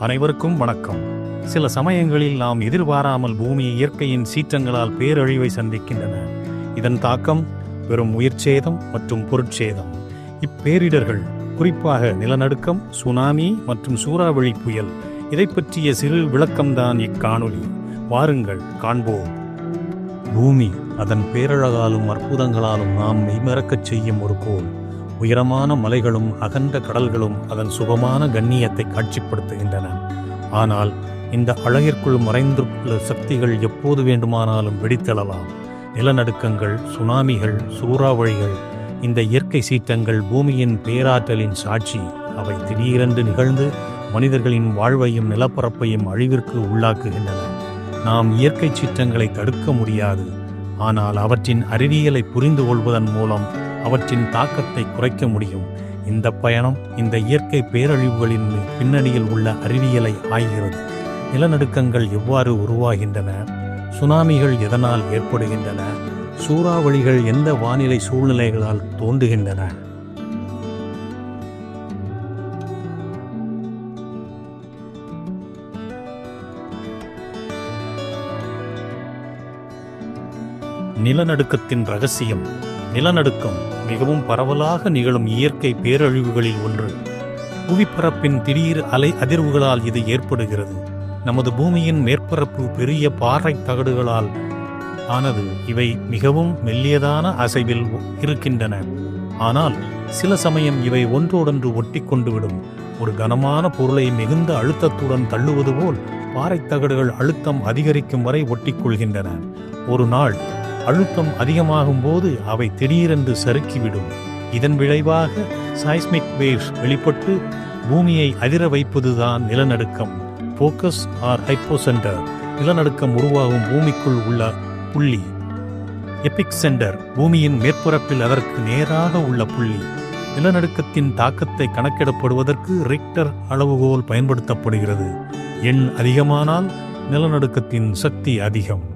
அனைவருக்கும் வணக்கம். சில சமயங்களில் நாம் எதிர்பாராமல் பூமி இயற்கையின் சீற்றங்களால் பேரழிவை சந்திக்கின்றன. இதன் தாக்கம் பெரும் உயிர்ச்சேதம் மற்றும் பொருட்சேதம். இப்பேரிடர்கள் குறிப்பாக நிலநடுக்கம் சுனாமி மற்றும் சூறாவளி புயல் இதை பற்றிய சிறு விளக்கம்தான் இக்காணொலி வாருங்கள் காண்போம். பூமி அதன் பேரழகாலும் அற்புதங்களாலும் நாம் மெய்மறக்கச் செய்யும் ஒரு கோள். உயரமான மலைகளும் அகன்ற கடல்களும் அதன் சுகமான கண்ணியத்தை காட்சிப்படுத்துகின்றன. ஆனால் இந்த அழகிற்குள் மறைந்துள்ள சக்திகள் எப்போது வேண்டுமானாலும் வெடித்தெழலாம் நிலநடுக்கங்கள் சுனாமிகள் சூறாவளிகள் இந்த இயற்கை சீற்றங்கள் பூமியின் பேராற்றலின் சாட்சி. அவை திடீரென்று நிகழ்ந்து மனிதர்களின் வாழ்வையும் நிலப்பரப்பையும் அழிவிற்கு உள்ளாக்குகின்றன. நாம் இயற்கை சீற்றங்களை தடுக்க முடியாது. ஆனால் அவற்றின் அறிவியலை புரிந்து கொள்வதன் மூலம் அவற்றின் தாக்கத்தை குறைக்க முடியும். இந்த பயணம் இந்த இயற்கை பேரழிவுகளின் பின்னணியில் உள்ள அறிவியலை ஆய்கிறது. நிலநடுக்கங்கள் எவ்வாறு உருவாகின்றன? சுனாமிகள் எதனால் ஏற்படுகின்றன? சூறாவளிகள் எந்த வானிலை சூழ்நிலைகளால் தோன்றுகின்றன? நிலநடுக்கத்தின் ரகசியம் நிலநடுக்கம். மிகவும் பரவலாக நிகழும் இயற்கை பேரழிவுகளில் ஒன்று. புவிப்பரப்பின் திடீர் அலை அதிர்வுகளால் இது ஏற்படுகிறது. நமது பூமியின் மேற்பரப்பு பெரிய பாறை தகடுகளால் ஆனது. இவை மிகவும் மெல்லியதான அசைவில் இருக்கின்றன. ஆனால் சில சமயம் இவை ஒன்றோடொன்று ஒட்டி கொண்டுவிடும். ஒரு கனமான பொருளை மிகுந்த அழுத்தத்துடன் தள்ளுவது போல் பாறைத் தகடுகள் அழுத்தம் அதிகரிக்கும் வரை ஒட்டிக்கொள்கின்றன ஒரு நாள் அழுத்தம் அதிகமாகும் போது அவை திடீரென்று சறுக்கிவிடும். இதன் விளைவாக சைஸ்மிக் வேவ்ஸ் வெளிப்பட்டு பூமியை அதிர வைப்பதுதான் நிலநடுக்கம். போக்கஸ் ஆர் ஹைப்போசென்டர் நிலநடுக்கம் உருவாகும் பூமிக்குள் உள்ள புள்ளி. எபிக் சென்டர் பூமியின் மேற்பரப்பில் அதற்கு நேராக உள்ள புள்ளி. நிலநடுக்கத்தின் தாக்கத்தை கணக்கிடப்படுவதற்கு ரிக்டர் அளவுகோல் பயன்படுத்தப்படுகிறது. எண் அதிகமானால் நிலநடுக்கத்தின் சக்தி அதிகம்.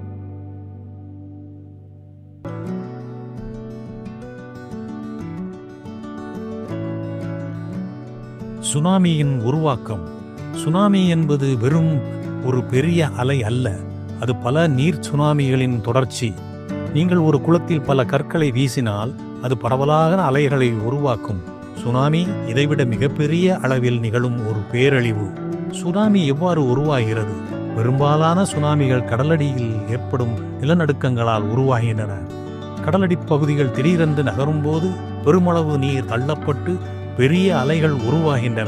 சுனாமியின் உருவாக்கம். சுனாமி என்பது வெறும் ஒரு பெரிய அலை அல்ல. அது பல நீர் சுனாமிகளின் தொடர்ச்சி. நீங்கள் ஒரு குளத்தில் பல கற்களை வீசினால் அது பரவலாக அலைகளை உருவாக்கும். சுனாமி இதைவிட மிகப்பெரிய அளவில் நிகழும் ஒரு பேரழிவு. சுனாமி எவ்வாறு உருவாகிறது? பெரும்பாலான சுனாமிகள் கடலடியில் ஏற்படும் நிலநடுக்கங்களால் உருவாகின்றன. கடலடி பகுதிகள் திடீரென்று நகரும்போது பெருமளவு நீர் தள்ளப்பட்டு பெரிய அலைகள் உருவாகின்றன.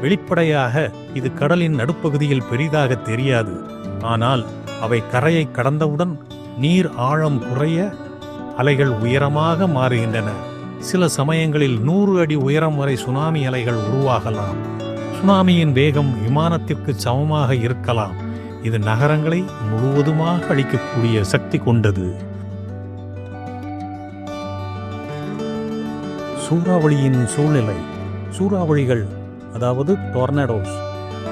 வெளிப்படையாக இது கடலின் நடுப்பகுதியில் பெரிதாக தெரியாது. ஆனால் அவை கரையை கடந்தவுடன் நீர் ஆழம் குறைய அலைகள் உயரமாக மாறுகின்றன. சில சமயங்களில் நூறு அடி உயரம் வரை சுனாமி அலைகள் உருவாகலாம். சுனாமியின் வேகம் விமானத்திற்கு சமமாக இருக்கலாம். இது நகரங்களை முழுவதுமாக அழிக்கக்கூடிய சக்தி கொண்டது. சூறாவளியின் சூழ்நிலை. சூறாவளிகள் அதாவது டொர்னடோஸ்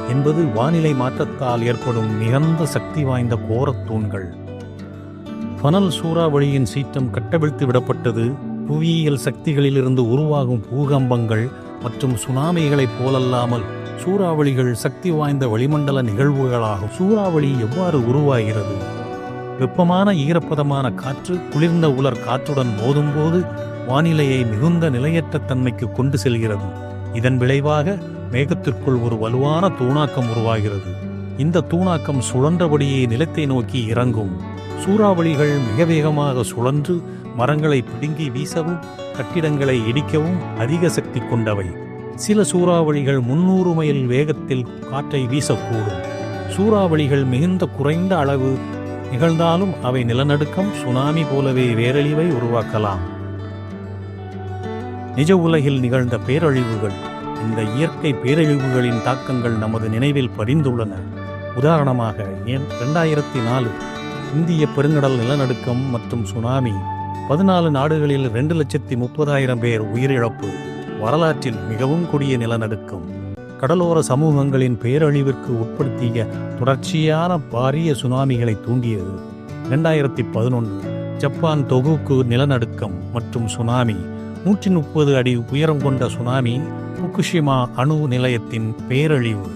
என்பது வானிலை மாற்றத்தால் ஏற்படும் மிகுந்த சக்தி வாய்ந்த கோரத் தூண்கள். ஃபனல் சூறாவளியின் சீற்றம் கட்டவிழ்த்து விடப்பட்டது. புவியியல் சக்திகளிலிருந்து உருவாகும் பூகம்பங்கள் மற்றும் சுனாமிகளைப் போலல்லாமல் சூறாவளிகள் சக்தி வாய்ந்த வளிமண்டல நிகழ்வுகளாகும். சூறாவளி எவ்வாறு உருவாகிறது? வெப்பமான ஈரப்பதமான காற்று குளிர்ந்த உலர் காற்றுடன் மோதும்போது வானிலையை மிகுந்த நிலையற்ற தன்மைக்கு கொண்டு செல்கிறது. இதன் விளைவாக மேகத்திற்குள் ஒரு வலுவான தூணாக்கம் உருவாகிறது. இந்த தூணாக்கம் சுழன்றபடியே நிலத்தை நோக்கி இறங்கும். சூறாவளிகள் மிக வேகமாக சுழன்று மரங்களை பிடுங்கி வீசவும் கட்டிடங்களை இடிக்கவும் அதிக சக்தி கொண்டவை. சில சூறாவளிகள் முன்னூறு மைல் வேகத்தில் காற்றை வீசக்கூடும். சூறாவளிகள் மிகுந்த குறைந்த அளவு நிகழ்ந்தாலும் அவை நிலநடுக்கம் சுனாமி போலவே வேரழிவை உருவாக்கலாம். நிஜ உலகில் நிகழ்ந்த பேரழிவுகள் இந்த இயற்கை பேரழிவுகளின் தாக்கங்கள் நமது நினைவில் பதிந்துள்ளன. உதாரணமாக ஏன் ரெண்டாயிரத்தி நாலு இந்திய பெருங்கடல் நிலநடுக்கம் மற்றும் சுனாமி பதினாலு நாடுகளில் ரெண்டு லட்சத்தி முப்பதாயிரம் பேர் உயிரிழப்பு வரலாற்றில் மிகவும் கொடிய நிலநடுக்கம். கடலோர சமூகங்களின் பேரழிவிற்கு உட்படுத்திய தொடர்ச்சியான பாரிய சுனாமிகளை தூண்டியது. ரெண்டாயிரத்தி பதினொன்று ஜப்பான் தொகுக்கு நிலநடுக்கம் மற்றும் சுனாமி நூற்றி முப்பது அடி உயரம் கொண்ட சுனாமி புக்குஷிமா அணு நிலையத்தின் பேரழிவு.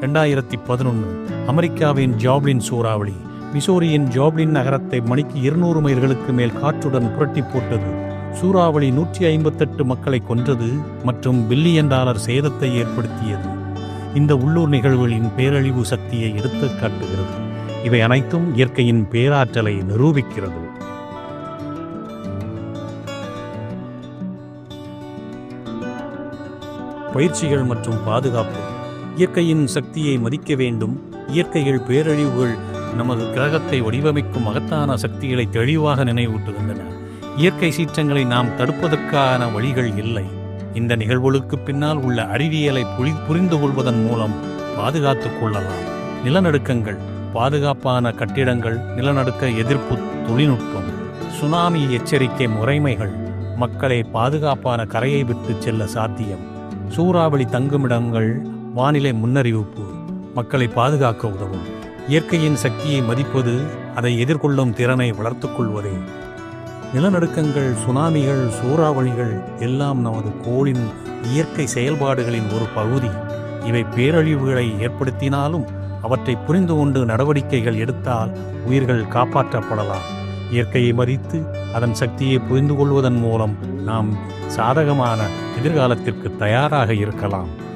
ரெண்டாயிரத்தி பதினொன்று அமெரிக்காவின் ஜாப்லின் சூறாவளி. மிசோரியின் ஜாப்லின் நகரத்தை மணிக்கு இருநூறு மைல்களுக்கு மேல் காற்றுடன் புரட்டி போட்டது. சூறாவளி நூற்றி ஐம்பத்தெட்டு மக்களை கொன்றது மற்றும் பில்லியன் டாலர் சேதத்தை ஏற்படுத்தியது. இந்த உள்ளூர் நிகழ்வுகளின் பேரழிவு சக்தியை எடுத்து காட்டுகிறது இவை அனைத்தும் இயற்கையின் பேராற்றலை நிரூபிக்கிறது. பயிற்சிகள் மற்றும் பாதுகாப்பு. இயற்கையின் சக்தியை மதிக்க வேண்டும். இயற்கைகள் பேரழிவுகள் நமது கிரகத்தை வடிவமைக்கும் மகத்தான சக்திகளை தெளிவாக நினைவூட்டுகின்றன. இயற்கை சீற்றங்களை நாம் தடுப்பதற்கான வழிகள் இல்லை. இந்த நிகழ்வுகளுக்கு பின்னால் உள்ள அறிவியலை புரி புரிந்து கொள்வதன் மூலம் பாதுகாத்துக் கொள்ளலாம். நிலநடுக்கங்கள் பாதுகாப்பான கட்டிடங்கள் நிலநடுக்க எதிர்ப்பு தொழில்நுட்பம் சுனாமி எச்சரிக்கை முறைமைகள் மக்களை பாதுகாப்பான கரையை விட்டு செல்ல சாத்தியம். சூறாவளி தங்குமிடங்கள் வானிலை முன்னறிவிப்பு. மக்களை பாதுகாக்க உதவும். இயற்கையின் சக்தியை மதிப்பது அதை எதிர்கொள்ளும் திறனை வளர்த்து கொள்வதே நிலநடுக்கங்கள் சுனாமிகள் சூறாவளிகள் எல்லாம் நமது கோளின் இயற்கை செயல்பாடுகளின் ஒரு பகுதி. இவை பேரழிவுகளை ஏற்படுத்தினாலும் அவற்றை புரிந்து கொண்டு நடவடிக்கைகள் எடுத்தால் உயிர்கள் காப்பாற்றப்படலாம். இயற்கையை மதித்து அதன் சக்தியை புரிந்து கொள்வதன் மூலம் நாம் சாதகமான எதிர்காலத்திற்கு தயாராக இருக்கலாம்.